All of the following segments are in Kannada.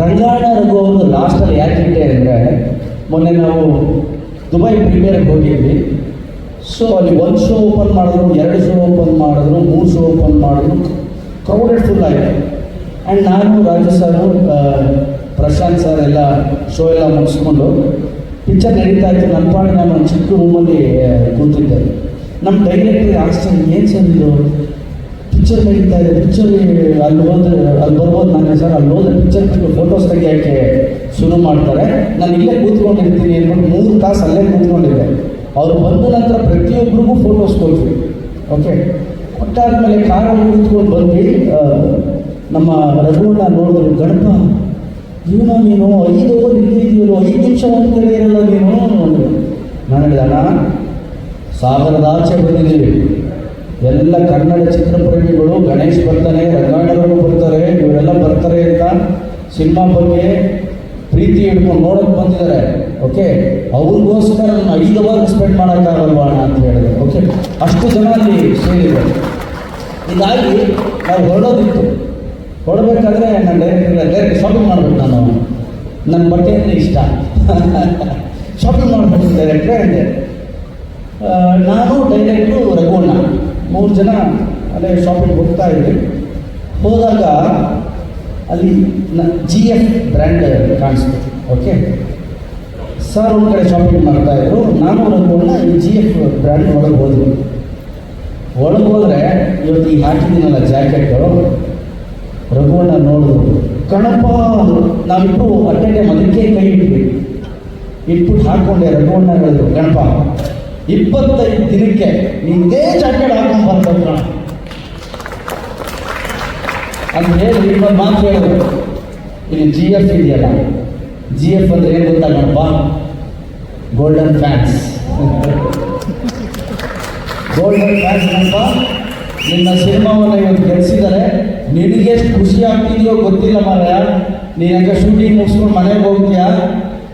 ರಂಗಾಯಣ ರಘು ಅವರು ಲಾಸ್ಟಲ್ಲಿ ಯಾಕೆ ಇಟ್ಟೆ ಅಂದರೆ, ಮೊನ್ನೆ ನಾವು ದುಬೈ ಪ್ರೀಮಿಯರ್ಗೆ ಹೋಗಿದ್ವಿ. ಸೊ ಅಲ್ಲಿ ಒಂದು ಶೋ ಓಪನ್ ಮಾಡಿದ್ರು, ಎರಡು ಶೋ ಓಪನ್ ಮಾಡಿದ್ರು, ಮೂರು ಶೋ ಓಪನ್ ಮಾಡಿದ್ರು. ಕ್ರೌಡೆಡ್ ಫುಲ್ ಆಯಿತು ಆ್ಯಂಡ್ ನಾನು, ರಾಜು ಸರ್ ಪ್ರಶಾಂತ್ ಸರ್ ಎಲ್ಲ ಶೋ ಎಲ್ಲ ಮುಗಿಸ್ಕೊಂಡು ಪಿಕ್ಚರ್ ನಡೀತಾ ಇತ್ತು. ನನ್ನ ಪಾಡಿಗೆ ನಾನು ಒಂದು ಚಿಕ್ಕ ರೂಮಲ್ಲಿ ಕೂತಿದ್ದೆ. ನಮ್ಮ ಡೈರೆಕ್ಟರ್ ಆಶ್ಚರ್ಯ ಏನು ಇದು? ಪಿಕ್ಚರ್ ನಡೀತಾ ಇದೆ. ಪಿಕ್ಚರ್ ಅಲ್ಲಿ ಹೋದ್ರೆ ಅಲ್ಲಿ ಬರ್ಬೋದು ನಾನು ಸರ್. ಅಲ್ಲಿ ಹೋದ್ರೆ ಪಿಕ್ಚರ್ ಫೋಟೋಸ್ ತೆಗಿಯೋಕ್ಕೆ ಶುರು ಮಾಡ್ತಾರೆ. ನಾನು ಇಲ್ಲೇ ಕೂತ್ಕೊಂಡಿರ್ತೀನಿ ಅಂದ್ಬಿಟ್ಟು ಮೂರು ತಾಸು ಅಲ್ಲೇ ಕೂತ್ಕೊಂಡಿದ್ದೆ. ಅವ್ರು ಬಂದ ನಂತರ ಪ್ರತಿಯೊಬ್ಬರಿಗೂ ಫೋಟೋಸ್ ಕೊಡ್ತೀವಿ ಓಕೆ ಕೊಟ್ಟಾದ್ಮೇಲೆ ಕಾರಲ್ಲಿ ಕೂತ್ಕೊಂಡು ಬಂದ್ವಿ. ಆ, ನಮ್ಮ ರಘುವನ್ನ ನೋಡಿದ್ರು ಗಣಪ ಇವನು ನೀನು ಐದು ಓವರ್ ಐದು ನಿಮಿಷ ಒಂದು ಕಡೆ ಇರಲ್ಲ ನೀನು. ನಾನು ಹೇಳಿದ ಸಾಗರದ ಆಚೆ ಬಂದಿದ್ದೀವಿ. ಎಲ್ಲ ಕನ್ನಡ ಚಿತ್ರಪ್ರೇಮಿಗಳು, ಗಣೇಶ್ ಬರ್ತಾನೆ ರಂಗಾಯಣಗಳು ಬರ್ತಾರೆ, ಇವರೆಲ್ಲ ಬರ್ತಾರೆ ಅಂತ ಸಿನಿಮಾ ಬಗ್ಗೆ ಪ್ರೀತಿ ಹಿಡ್ಕೊಂಡು ನೋಡೋಕೆ ಬಂದಿದ್ದಾರೆ. ಓಕೆ ಅವ್ರಿಗೋಸ್ಕರ ನಾನು ಐದು ಅವರ್ ಸ್ಪೆಂಡ್ ಮಾಡೋಕ್ಕಾಗಲ್ವಾ ಅಂತ ಹೇಳಿದೆ ಓಕೆ ಅಷ್ಟು ಜನ ಅಲ್ಲಿ ಸೇರಿದೆ ಹೀಗಾಗಿ ನಾವು ಹೊರಡೋದಿತ್ತು. ಹೊರಡಬೇಕಾದ್ರೆ ನನ್ನ ಡೈರೆಕ್ಟ್ ಡೈರೆಕ್ಟ್ ಶಾಪಿಂಗ್ ಮಾಡ್ಬೇಕು ನಾನು ನನ್ನ ಬಟ್ಟೆ ಇಷ್ಟ. ಶಾಪಿಂಗ್ ಮಾಡಬೇಕು ಡೈರೆಕ್ಟ್ರೆ ಅಂದೆ ನಾನು ಡೈರೆಕ್ಟ್ರು ರಘುವಣ್ಣ. ಮೂರು ಜನ ಅಲ್ಲೇ ಶಾಪಿಂಗ್ ಹೋಗ್ತಾ ಇದ್ವಿ. ಹೋದಾಗ ಅಲ್ಲಿ ಜಿ ಎಫ್ ಬ್ರ್ಯಾಂಡ್ ಕಾಣಿಸ್ತು. ಓಕೆ ಸರ್ ಒಂದು ಕಡೆ ಶಾಪಿಂಗ್ ಮಾಡ್ತಾ ಇದ್ರು. ನಾನು ರಘುವಣ್ಣ ಈ ಜಿ ಎಫ್ ಬ್ರ್ಯಾಂಡ್ ಒಳಗೆ ಹೋದ್ವಿ. ಒಳಗೆ ಹೋದರೆ ಇವತ್ತು ಈ ಹಾಕಿದ್ದೀನಲ್ಲ ಜಾಕೆಟ್ ರಘುವಣ್ಣ ನೋಡಿದ್ರು. ಕಣಪ್ಪ. ನಾವಿಬ್ಬರು ಅಟ್ಟೆ ಟೈಮ್ ಅದಕ್ಕೆ ಕೈ ಇಟ್ವಿ ಇಟ್ಬಿಟ್ಟು ಹಾಕ್ಕೊಂಡೆ ರಘುವಣ್ಣ ಹೇಳಿದ್ರು ಗಣಪ ಇಪ್ಪತ್ತೈದು ದಿನಕ್ಕೆ ಇದೇ ಜಾಕೆಟ್ ಹಾಕೊಂಡು ಬರ್ತಾನ ಅಂತ ಹೇಳಿ ಇನ್ನೊಂದು ಮಾತು ಹೇಳಿದ್ರು ಇಲ್ಲಿ ಜಿ ಎಫ್ ಇದೆಯಲ್ಲ? ಜಿ ಎಫ್ ಅಂದ್ರೆ ಏನು ಗೊತ್ತಾ Ganapa golden fans golden fans Ganapa ನಿನ್ನ ಸಿನಿಮಾವನ್ನು ಇವತ್ತು ನಿನಗೆ ನಿನಗೆಷ್ಟು ಖುಷಿ ಆಗ್ತಿದೆಯೋ ಗೊತ್ತಿಲ್ಲ ಮಾರಾಯ. ನೀನಂಗ ಶೂಟಿಂಗ್ ಮುಗಿಸ್ಕೊಂಡು ಮನೆಗೆ ಹೋಗ್ತೀಯಾ?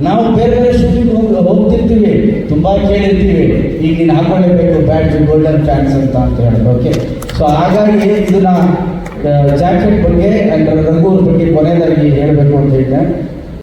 ನಾವು ಬೇರೆ ಬೇರೆ ಶೂಟಿಂಗ್ ಹೋಗ್ತಿರ್ತೀವಿ. ತುಂಬ ಕೇಳಿರ್ತೀವಿ. ಈಗ ನೀನು ಹಾಕೊಳ್ಳೇಬೇಕು ಬ್ಯಾಟ್ ಗೋಲ್ಡನ್ ಫ್ಯಾನ್ಸ್ ಅಂತ ಅಂತ ಹೇಳಿದ್ರು ಓಕೆ ಸೊ ಹಾಗಾಗಿ ಇದನ್ನ ಜಾಕೆಟ್ ಬಗ್ಗೆ ಆ್ಯಂಡ್ ರಂಗೂರ್ ಬಗ್ಗೆ ಕೊನೆಯದಾಗಿ ಹೇಳಬೇಕು ಅಂತ ಹೇಳಿದೆ.